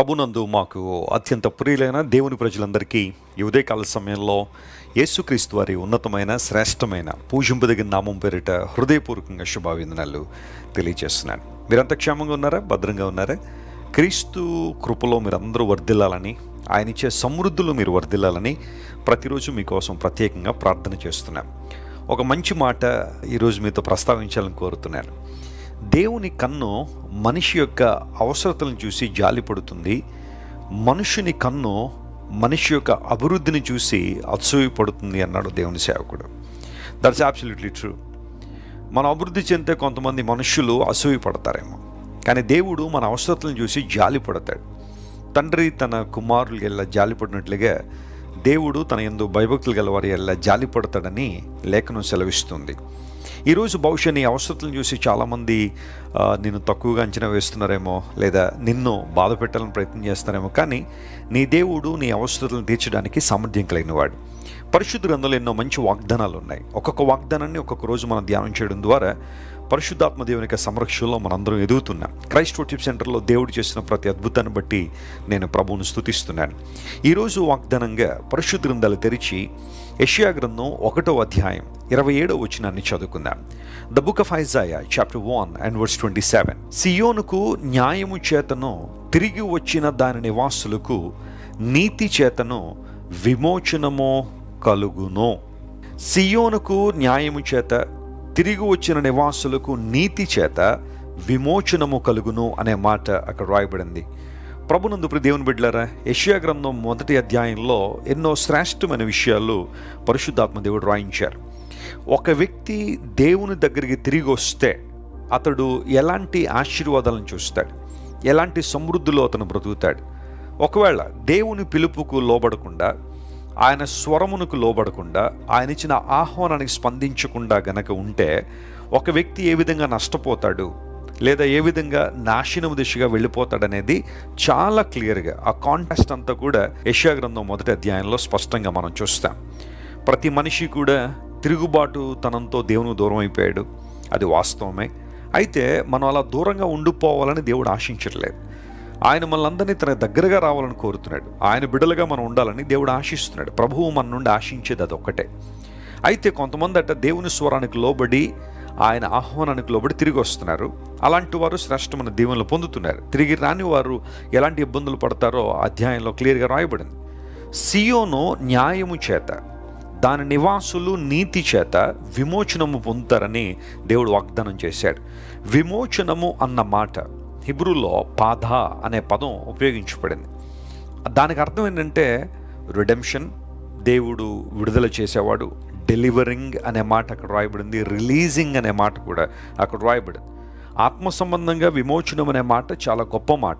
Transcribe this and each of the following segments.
ప్రభునందు మాకు అత్యంత ప్రియులైన దేవుని ప్రజలందరికీ ఈ ఉదయకాల సమయంలో యేసుక్రీస్తు వారి ఉన్నతమైన శ్రేష్టమైన పూజింపదగిన నామం పేరిట హృదయపూర్వకంగా శుభావిందనాలు తెలియజేస్తున్నాను. మీరంతా క్షేమంగా ఉన్నారా? భద్రంగా ఉన్నారా? క్రీస్తు కృపలో మీరందరూ వర్ధిల్లాలని ఆయన ఇచ్చే సమృద్ధులు మీరు వర్ధిల్లాలని ప్రతిరోజు మీకోసం ప్రత్యేకంగా ప్రార్థన చేస్తున్నాను ఒక మంచి మాట ఈరోజు మీతో ప్రస్తావించాలని కోరుతున్నాను. దేవుని కన్ను మనిషి యొక్క అవసరతలను చూసి జాలిపడుతుంది మనుషుని కన్ను మనిషి యొక్క అభివృద్ధిని చూసి అసూయపడుతుంది అన్నాడు దేవుని సేవకుడు. దట్స్ అబ్సల్యూట్లీ ట్రూ మన అభివృద్ధి చెందితే కొంతమంది మనుషులు అసూయపడతారేమో కానీ దేవుడు మన అవసరతలను చూసి జాలి పడతాడు. తండ్రి తన కుమారులు ఎలా జాలి పడినట్లుగా దేవుడు తన ఎందు భయభక్తులు గల వారి ఎలా జాలి పడతాడని లేఖనం సెలవిస్తుంది. ఈరోజు బహుశా నీ అవసరతలను చూసి చాలామంది నిన్ను తక్కువగా అంచనా వేస్తున్నారేమో లేదా నిన్ను బాధ పెట్టాలని ప్రయత్నం చేస్తారేమో కానీ నీ దేవుడు నీ అవసరతలను తీర్చడానికి సామర్థ్యం కలిగినవాడు. పరిశుద్ధ గ్రంథంలో ఎన్నో మంచి వాగ్దానాలు ఉన్నాయి ఒక్కొక్క వాగ్దానాన్ని ఒక్కొక్క రోజు మనం ధ్యానం చేయడం ద్వారా పరిశుద్ధాత్మ దేవుని యొక్క సంరక్షణలో మనందరం ఎదుగుతున్నాం. క్రైస్ట్ వర్షిప్ సెంటర్లో దేవుడు చేసిన ప్రతి అద్భుతాన్ని బట్టి నేను ప్రభువును స్తుతిస్తున్నాను. ఈరోజు వాగ్దానంగా పరిశుద్ధ గ్రంథాలు తెరిచి యెషయా గ్రంథం ఒకటో అధ్యాయం ఇరవై ఏడో వచనాన్ని చదువుకుందాం. The book of Isaiah chapter one and verse twenty seven సియోనుకు న్యాయము చేతను తిరిగి వచ్చిన దాని నివాసులకు నీతి చేతను విమోచనము కలుగును. సియోనుకు న్యాయము చేత తిరిగి వచ్చిన నివాసులకు నీతి చేత విమోచనము కలుగును అనే మాట అక్కడ రాయబడింది. ప్రభునందు దేవుని బిడ్డలారా యషియా గ్రంథం మొదటి అధ్యాయంలో ఎన్నో శ్రేష్టమైన విషయాలు పరిశుద్ధాత్మ దేవుడు రాయించారు. ఒక వ్యక్తి దేవుని దగ్గరికి తిరిగి వస్తే అతడు ఎలాంటి ఆశీర్వాదాలను చూస్తాడు? ఎలాంటి సమృద్ధిలో అతను బ్రతుకుతాడు? ఒకవేళ దేవుని పిలుపుకు లోబడకుండా ఆయన స్వరమునకు లోబడకుండా ఆయన ఇచ్చిన ఆహ్వానానికి స్పందించకుండా గనక ఉంటే ఒక వ్యక్తి ఏ విధంగా నష్టపోతాడు లేదా ఏ విధంగా నాశనం దిశగా వెళ్ళిపోతాడనేది చాలా క్లియర్గా ఆ కాంటెస్ట్ అంతా కూడా యశా గ్రంథం మొదటి అధ్యాయంలో స్పష్టంగా మనం చూస్తాం. ప్రతి మనిషి కూడా తిరుగుబాటు తనంతో దేవునికి దూరం అయిపోయాడు. అది వాస్తవమే. అయితే మనం అలా దూరంగా ఉండిపోవాలని దేవుడు ఆశించట్లేదు. ఆయన మనల్ని తన దగ్గరగా రావాలని కోరుతున్నాడు. ఆయన బిడ్డలుగా మనం ఉండాలని దేవుడు ఆశిస్తున్నాడు. ప్రభువు మన నుండి ఆశించేది అదొక్కటే. అయితే కొంతమంది అట దేవుని స్వరానికి లోబడి ఆయన ఆహ్వానానికి లోబడి తిరిగి వస్తున్నారు. అలాంటి వారు శ్రేష్టమైన దీవెనలు పొందుతున్నారు. తిరిగి రాని వారు ఎలాంటి ఇబ్బందులు పడతారో అధ్యాయంలో క్లియర్గా రాయబడింది. సియోను న్యాయము చేత దాని నివాసులు నీతి చేత విమోచనము పొందుతారని దేవుడు వాగ్దానం చేశాడు. విమోచనము అన్న మాట హిబ్రూలో పాధ అనే పదం ఉపయోగించబడింది. దానికి అర్థం ఏంటంటే రిడెంప్షన్ దేవుడు విడుదల చేసేవాడు డెలివరింగ్ అనే మాట అక్కడ రాయబడింది రిలీజింగ్ అనే మాట కూడా అక్కడ రాయబడింది. ఆత్మ సంబంధంగా విమోచనం అనే మాట చాలా గొప్ప మాట.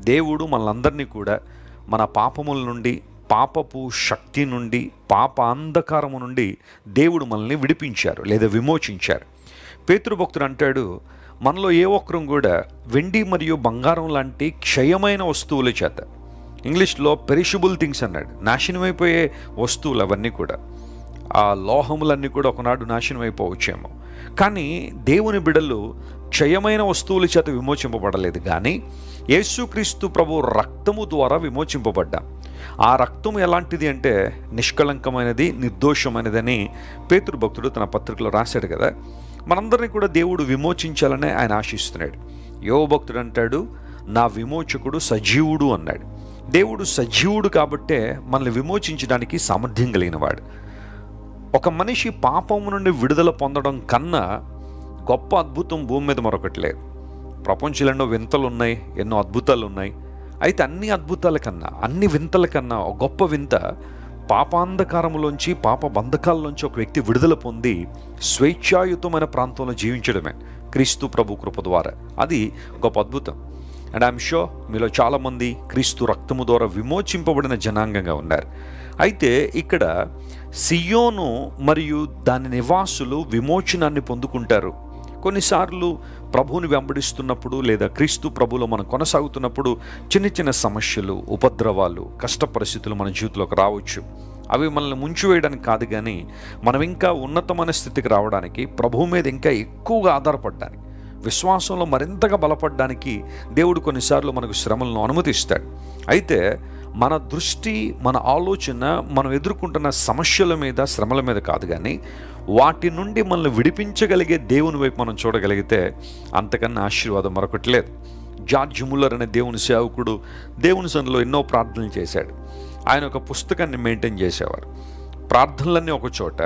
దేవుడు మనందరినీ కూడా మన పాపముల నుండి పాపపు శక్తి నుండి పాప అంధకారము నుండి దేవుడు మనల్ని విడిపించారు లేదా విమోచించారు. పేతృభక్తుడు అంటాడు మనలో ఏ ఒక్కరం కూడా వెండి మరియు బంగారం లాంటి క్షయమైన వస్తువుల చేత ఇంగ్లీష్లో పెరిషబుల్ థింగ్స్ అన్నాడు. నాశనమైపోయే వస్తువులు అవన్నీ కూడా. ఆ లోహములన్నీ కూడా ఒకనాడు నాశనం అయిపోవచ్చేమో కానీ దేవుని బిడలు క్షయమైన వస్తువుల చేత విమోచింపబడలేదు. కానీ యేసుక్రీస్తు ప్రభు రక్తము ద్వారా విమోచింపబడ్డాం. ఆ రక్తం ఎలాంటిది అంటే నిష్కళంకమైనది నిర్దోషమైనదని పేతృభక్తుడు తన పత్రికలో రాశాడు కదా. మనందరినీ కూడా దేవుడు విమోచించాలని ఆయన ఆశిస్తున్నాడు. యోగభక్తుడు అంటాడు నా విమోచకుడు సజీవుడు అన్నాడు. దేవుడు సజీవుడు కాబట్టే మనల్ని విమోచించడానికి సామర్థ్యం కలిగినవాడు. ఒక మనిషి పాపము నుండి విడుదల పొందడం కన్నా గొప్ప అద్భుతం భూమి మీద మరొకటి లేదు. ప్రపంచంలో ఎన్నో వింతలు ఉన్నాయి ఎన్నో అద్భుతాలు ఉన్నాయి అయితే అన్ని అద్భుతాల కన్నా అన్ని వింతల కన్నా ఒక గొప్ప వింత పాపాంధకారములోంచి పాప బంధకాల్లోంచి ఒక వ్యక్తి విడుదల పొంది స్వేచ్ఛాయుతమైన ప్రాంతంలో జీవించడమే క్రీస్తు ప్రభు కృప ద్వారా. అది గొప్ప అద్భుతం. అండ్ ఐఎమ్ షో మీలో చాలామంది క్రీస్తు రక్తము ద్వారా విమోచింపబడిన జనాంగంగా ఉన్నారు. అయితే ఇక్కడ సియోను మరియు దాని నివాసులు విమోచనాన్ని పొందుకుంటారు. కొన్నిసార్లు ప్రభువుని వెంబడిస్తున్నప్పుడు లేదా క్రీస్తు ప్రభులో మనం కొనసాగుతున్నప్పుడు చిన్న చిన్న సమస్యలు ఉపద్రవాలు కష్ట పరిస్థితులు మన జీవితంలోకి రావచ్చు. అవి మనల్ని ముంచివేయడానికి కాదు కానీ మనం ఇంకా ఉన్నతమైన స్థితికి రావడానికి ప్రభువు మీద ఇంకా ఎక్కువగా ఆధారపడడానికి విశ్వాసంలో మరింతగా బలపడడానికి దేవుడు కొన్నిసార్లు మనకు శ్రమలను అనుమతిస్తాడు. అయితే మన దృష్టి మన ఆలోచన మనం ఎదుర్కొంటున్న సమస్యల మీద శ్రమల మీద కాదు కానీ వాటి నుండి మనల్ని విడిపించగలిగే దేవుని వైపు మనం చూడగలిగితే అంతకన్నా ఆశీర్వాదం మరొకటి లేదు. జార్జ్ ముల్లర్ అనే దేవుని సేవకుడు దేవుని సన్నిలో ఎన్నో ప్రార్థనలు చేశాడు. ఆయన ఒక పుస్తకాన్ని మెయింటైన్ చేసేవారు. ప్రార్థనలన్నీ ఒక చోట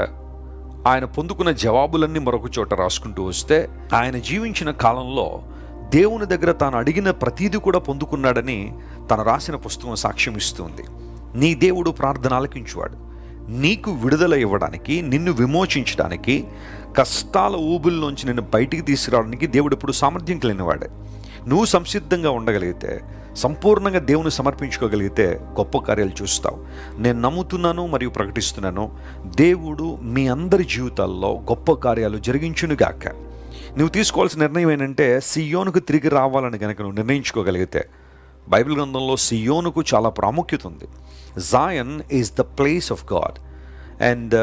ఆయన పొందుకున్న జవాబులన్నీ మరొక చోట రాసుకుంటూ వస్తే ఆయన జీవించిన కాలంలో దేవుని దగ్గర తాను అడిగిన ప్రతీది కూడా పొందుకున్నాడని తను రాసిన పుస్తకం సాక్ష్యం ఇస్తుంది. నీ దేవుడు ప్రార్థన ఆలకించువాడు. నీకు విడుదల ఇవ్వడానికి నిన్ను విమోచించడానికి కష్టాల ఊబుల్లోంచి నిన్ను బయటికి తీసుకురావడానికి దేవుడు ఎప్పుడు సామర్థ్యం కలిగినవాడే. నువ్వు సంసిద్ధంగా ఉండగలిగితే సంపూర్ణంగా దేవుని సమర్పించుకోగలిగితే గొప్ప కార్యాలు చూస్తావు. నేను నమ్ముతున్నాను మరియు ప్రకటిస్తున్నాను. దేవుడు మీ అందరి జీవితాల్లో గొప్ప కార్యాలు జరిగించునుగాక. నువ్వు తీసుకోవాల్సిన నిర్ణయం ఏంటంటే సియోనుకు తిరిగి రావాలని కనుక నువ్వు నిర్ణయించుకోగలిగితే బైబిల్ గ్రంథంలో సియోనుకు చాలా ప్రాముఖ్యత ఉంది. Zion is the place of God and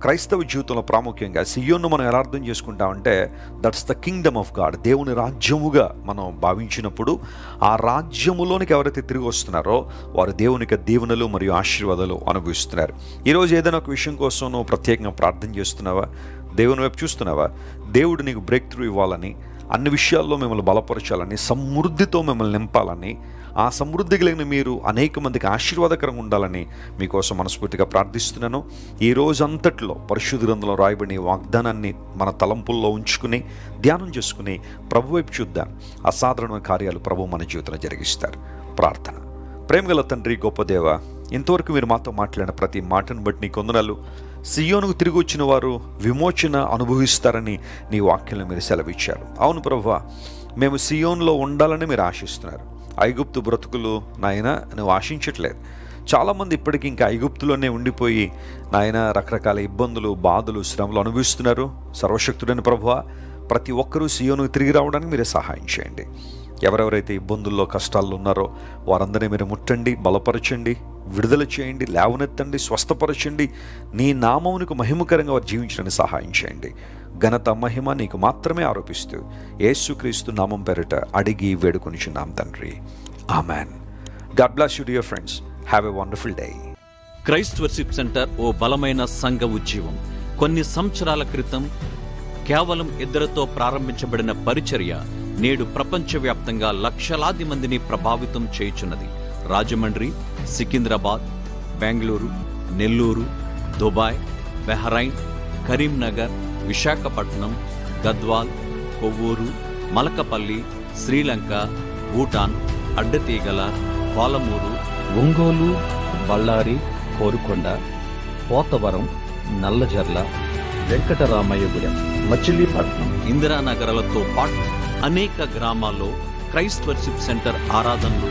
క్రైస్తవ జీవితంలో ప్రాముఖ్యంగా సియోన్ను మనం ఎలా అర్థం చేసుకుంటామంటే that's the kingdom of God దేవుని రాజ్యముగా మనం భావించినప్పుడు ఆ రాజ్యములోనికి ఎవరైతే తిరిగి వస్తున్నారో వారు దేవునికి దీవెనలు మరియు ఆశీర్వాదాలు అనుభవిస్తున్నారు. ఈరోజు ఏదైనా ఒక విషయం కోసం నువ్వు ప్రత్యేకంగా ప్రార్థన చేస్తున్నావా? దేవుని వైపు చూస్తున్నావా? దేవుడు నీకు బ్రేక్ త్రూ ఇవ్వాలని అన్ని విషయాల్లో మిమ్మల్ని బలపరచాలని సమృద్ధితో మిమ్మల్ని నింపాలని ఆ సమృద్ధి కలిగిన మీరు అనేక మందికి ఆశీర్వాదకరంగా ఉండాలని మీకోసం మనస్ఫూర్తిగా ప్రార్థిస్తున్నాను. ఈ రోజంతట్లో పరిశుద్ధ గ్రంథంలో రాయబడిన వాగ్దానాన్ని మన తలంపుల్లో ఉంచుకుని ధ్యానం చేసుకుని ప్రభు వైపు చూద్దాం. అసాధారణమైన కార్యాలు ప్రభు మన జీవితంలో జరిగిస్తారు. ప్రార్థన. ప్రేమగల తండ్రి గొప్పదేవ ఇంతవరకు మీరు మాతో మాట్లాడిన ప్రతి మాటను బట్టి నీ కొందనాలు సియోనుకు తిరిగి వచ్చిన వారు విమోచన అనుభవిస్తారని నీ వాక్యంలో మీరు సెలవిచ్చారు. అవును ప్రభు మేము సియోన్లో ఉండాలని మీరు ఆశిస్తున్నారు. ఐగుప్తు బ్రతుకులు నాయన నువ్వు ఆశించట్లేదు. చాలామంది ఇప్పటికీ ఇంకా ఐగుప్తులోనే ఉండిపోయి నాయన రకరకాల ఇబ్బందులు బాధలు శ్రమలు అనుభవిస్తున్నారు. సర్వశక్తుడైన ప్రభువ ప్రతి ఒక్కరూ సియోనుకు తిరిగి రావడానికి మీరే సహాయం చేయండి. ఎవరెవరైతే ఇబ్బందుల్లో కష్టాల్లో ఉన్నారో వారందరినీ మీరు ముట్టండి బలపరచండి విడుదల చేయండి లేవనెత్తండి స్వస్థపరచండి. నీ నామమునికి మహిమకరంగా వారు జీవించడానికి సహాయం చేయండి. ఘనత మహిమ నీకు మాత్రమే ఆరోపిస్తూ యేసుక్రీస్తు నామం పెరట అడిగి వేడుకొనిచున్నాం తండ్రి. Amen. God bless you dear friends. Have a wonderful day. Christ worship centre ఓ బలమైన సంఘ ఉద్యమం కొన్ని సంవత్సరాల క్రితం కేవలం ఇద్దరితో ప్రారంభించబడిన పరిచర్య నేడు ప్రపంచవ్యాప్తంగా లక్షలాది మందిని ప్రభావితం చేయుచున్నది. రాజమండ్రి సికింద్రాబాద్ బెంగళూరు నెల్లూరు దుబాయ్ బెహ్రైన్ కరీంనగర్ విశాఖపట్నం గద్వాల్ కొవ్వూరు మలకపల్లి శ్రీలంక భూటాన్ అడ్డతీగల పాలమూరు ఒంగోలు బళ్ళారి కోరుకొండ పోతవరం నల్లజర్ల వెంకటరామయ్యగూడెం మచిలీపట్నం ఇందిరానగరాలతో పాటు అనేక గ్రామాల్లో క్రైస్ట్ వర్షిప్ సెంటర్ ఆరాధనలు